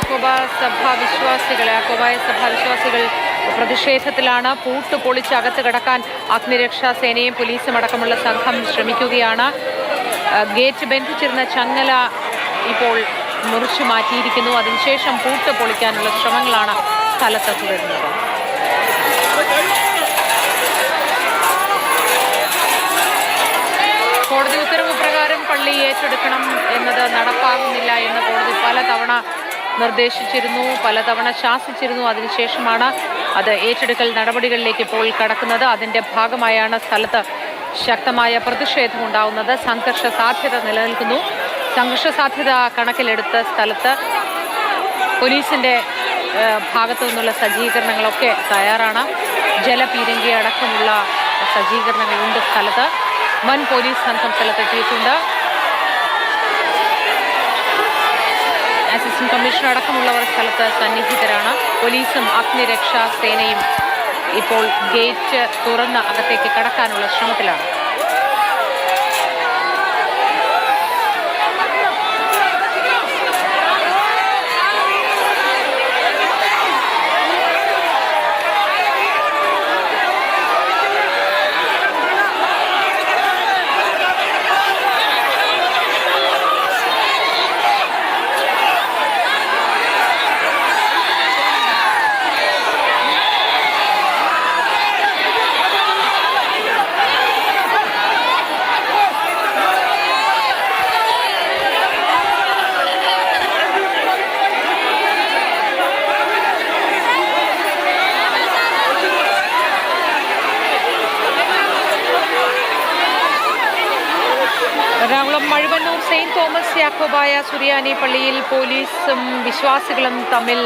യാക്കോബ സഭ വിശ്വാസികൾ യാക്കോബായ സഭ വിശ്വാസികൾ പ്രതിഷേധത്തിലാണ് പൂട്ട് പൊളിച്ച് അകത്ത് കടക്കാൻ അഗ്നിരക്ഷാ സേനയും പോലീസും അടക്കമുള്ള സംഘം ശ്രമിക്കുകയാണ്. ഗേറ്റ് ബന്ധിച്ചിരുന്ന ചങ്ങല ഇപ്പോൾ മുറിച്ചു മാറ്റിയിരിക്കുന്നു. അതിനുശേഷം പൂട്ട് പൊളിക്കാനുള്ള ശ്രമങ്ങളാണ് സ്ഥലത്ത് തുടരുന്നത്. കോടതി ഉത്തരവ് പ്രകാരം പള്ളി ഏറ്റെടുക്കണം എന്നത് നടപ്പാകുന്നില്ല എന്ന് കോടതി നിർദ്ദേശിച്ചിരുന്നു പലതവണ ശാസിച്ചിരുന്നു. അതിനുശേഷമാണ് അത് ഏറ്റെടുക്കൽ നടപടികളിലേക്ക് ഇപ്പോൾ കടക്കുന്നത്. അതിന്റെ ഭാഗമായാണ് സ്ഥലത്ത് ശക്തമായ പ്രതിഷേധം ഉണ്ടാവുന്നത്. സംഘർഷ സാധ്യത നിലനിൽക്കുന്നു. സംഘർഷ സാധ്യത കണക്കിലെടുത്ത് സ്ഥലത്ത് പോലീസിന്റെ ഭാഗത്തു നിന്നുള്ള സജ്ജീകരണങ്ങളൊക്കെ തയ്യാറാണ്. ജലപീരങ്കി അടക്കമുള്ള സജ്ജീകരണങ്ങളുണ്ട് സ്ഥലത്ത്. വൻ പോലീസ് സംഘം സ്ഥലത്തെത്തിയിട്ടുണ്ട്. അസിസ്റ്റന്റ് കമ്മീഷണർ അടക്കമുള്ളവർ സ്ഥലത്ത് സന്നിഹിതരാണ്. പോലീസും അഗ്നിരക്ഷാ സേനയും ഇപ്പോൾ ഗേറ്റ് തുറന്ന് അകത്തേക്ക് കടക്കാനുള്ള ശ്രമത്തിലാണ്. എറണാകുളം മഴുവന്നൂർ സെയിന്റ് തോമസ് യാക്കോബായ സുറിയാനി പള്ളിയിൽ പോലീസും വിശ്വാസികളും തമ്മിൽ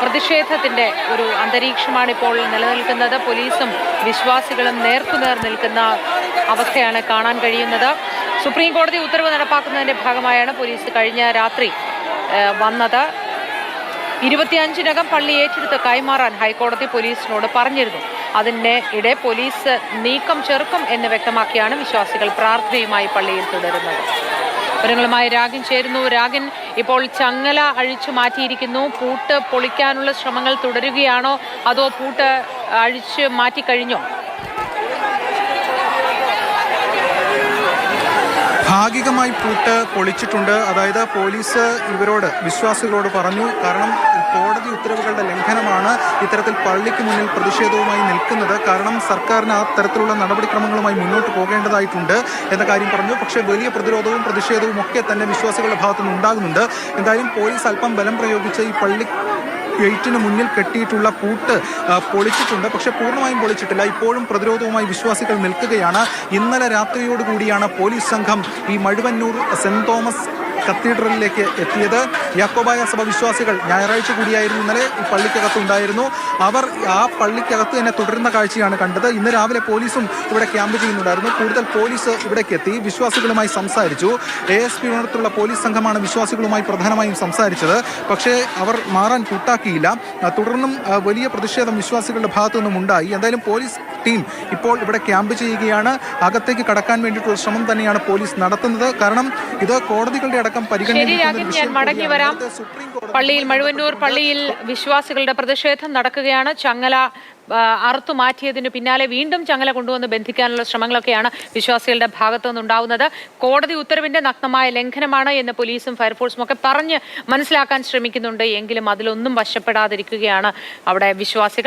പ്രതിഷേധത്തിന്റെ ഒരു അന്തരീക്ഷമാണ് ഇപ്പോൾ നിലനിൽക്കുന്നത്. പോലീസും വിശ്വാസികളും നേർക്കുനേർ നിൽക്കുന്ന അവസ്ഥയാണ് കാണാൻ കഴിയുന്നത്. സുപ്രീം കോടതി ഉത്തരവ് നടപ്പാക്കുന്നതിന്റെ ഭാഗമായാണ് പോലീസ് കഴിഞ്ഞ രാത്രി വന്നത്. ഇരുപത്തിയഞ്ചിനകം പള്ളി ഏറ്റെടുത്ത് കൈമാറാൻ ഹൈക്കോടതി പോലീസിനോട് പറഞ്ഞിരുന്നു. അതിന്റെ ഇടെ പോലീസ് നീക്കം ചെറുക്കും എന്ന് വ്യക്തമാക്കിയാണ് വിശ്വാസികൾ പ്രാർത്ഥനയുമായി പള്ളിയിൽ തുടരുന്നത്. വിവരങ്ങളുമായി രാഗിൻ ചേരുന്നു. രാഗിൻ ഇപ്പോൾ ചങ്ങല അഴിച്ചു മാറ്റിയിരിക്കുന്നു. പൂട്ട് പൊളിക്കാനുള്ള ശ്രമങ്ങൾ തുടരുകയാണോ? അതോ പൂട്ട് അഴിച്ച് മാറ്റിക്കഴിഞ്ഞോ? ഭാഗികമായി പൂട്ട് പൊളിച്ചിട്ടുണ്ട്. അതായത് പോലീസ് ഇവരോട് വിശ്വാസികളോട് പറഞ്ഞു. കാരണം കോടതി ഉത്തരവുകളുടെ ലംഘനമാണ് ഇത്തരത്തിൽ പള്ളിക്ക് മുന്നിൽ പ്രതിഷേധവുമായി നിൽക്കുന്നത്. കാരണം സർക്കാരിന് ആ തരത്തിലുള്ള നടപടിക്രമങ്ങളുമായി മുന്നോട്ട് പോകേണ്ടതായിട്ടുണ്ട് എന്ന കാര്യം പറഞ്ഞു. പക്ഷേ വലിയ പ്രതിരോധവും പ്രതിഷേധവും ഒക്കെ തന്നെ വിശ്വാസികളുടെ ഭാഗത്തുനിന്ന് ഉണ്ടാകുന്നുണ്ട്. എന്തായാലും പോലീസ് അല്പം ബലം പ്രയോഗിച്ച് ഈ പള്ളി ഗേറ്റിന് മുന്നിൽ കെട്ടിയിട്ടുള്ള കൂട്ട് പൊളിച്ചിട്ടുണ്ട്. പക്ഷെ പൂർണമായും പൊളിച്ചിട്ടില്ല. ഇപ്പോഴും പ്രതിരോധവുമായി വിശ്വാസികൾ നിൽക്കുകയാണ്. ഇന്നലെ രാത്രിയോടുകൂടിയാണ് പോലീസ് സംഘം ഈ മഴുവന്നൂർ സെന്റ് തോമസ് കത്തീഡ്രലിലേക്ക് എത്തിയത് യാക്കോബായ സഭ വിശ്വാസികൾ ഞായറാഴ്ച കൂടിയായിരുന്നു. ഇന്നലെ ഈ പള്ളിക്കകത്ത് ഉണ്ടായിരുന്നു. അവർ ആ പള്ളിക്കകത്ത് തന്നെ തുടരുന്ന കാഴ്ചയാണ് കണ്ടത്. ഇന്ന് രാവിലെ പോലീസും ഇവിടെ ക്യാമ്പ് ചെയ്യുന്നുണ്ടായിരുന്നു. കൂടുതൽ പോലീസ് ഇവിടേക്ക് എത്തി. വിശ്വാസികളുമായി സംസാരിച്ചു. എ എസ് പി ഉണർത്തുള്ള പോലീസ് സംഘമാണ് വിശ്വാസികളുമായി പ്രധാനമായും സംസാരിച്ചത്. പക്ഷേ അവർ മാറാൻ കൂട്ടാക്കിയില്ല. തുടർന്നും വലിയ പ്രതിഷേധം വിശ്വാസികളുടെ ഭാഗത്തു നിന്നും ഉണ്ടായി. എന്തായാലും പോലീസ് ടീം ഇപ്പോൾ ഇവിടെ ക്യാമ്പ് ചെയ്യുകയാണ്. അകത്തേക്ക് കടക്കാൻ വേണ്ടിയിട്ടുള്ള ശ്രമം തന്നെയാണ് പോലീസ് നടത്തുന്നത്. കാരണം ഇത് കോടതികളുടെ അടക്കം ശരി പരിഗണനയിൽ ഞാൻ മടങ്ങി വരാം. പള്ളിയിൽ മഴുവന്നൂർ പള്ളിയിൽ വിശ്വാസികളുടെ പ്രതിഷേധം നടക്കുകയാണ്. ചങ്ങല അറുത്തു മാറ്റിയതിന് പിന്നാലെ വീണ്ടും ചങ്ങല കൊണ്ടുവന്ന് ബന്ധിക്കാനുള്ള ശ്രമങ്ങളൊക്കെയാണ് വിശ്വാസികളുടെ ഭാഗത്തു നിന്നുണ്ടാവുന്നത് കോടതി ഉത്തരവിന്റെ നഗ്നമായ ലംഘനമാണ് എന്ന് പോലീസും ഫയർഫോഴ്സും ഒക്കെ പറഞ്ഞ് മനസ്സിലാക്കാൻ ശ്രമിക്കുന്നുണ്ട്. എങ്കിലും അതിലൊന്നും വശപ്പെടാതിരിക്കുകയാണ് അവിടെ വിശ്വാസികൾ.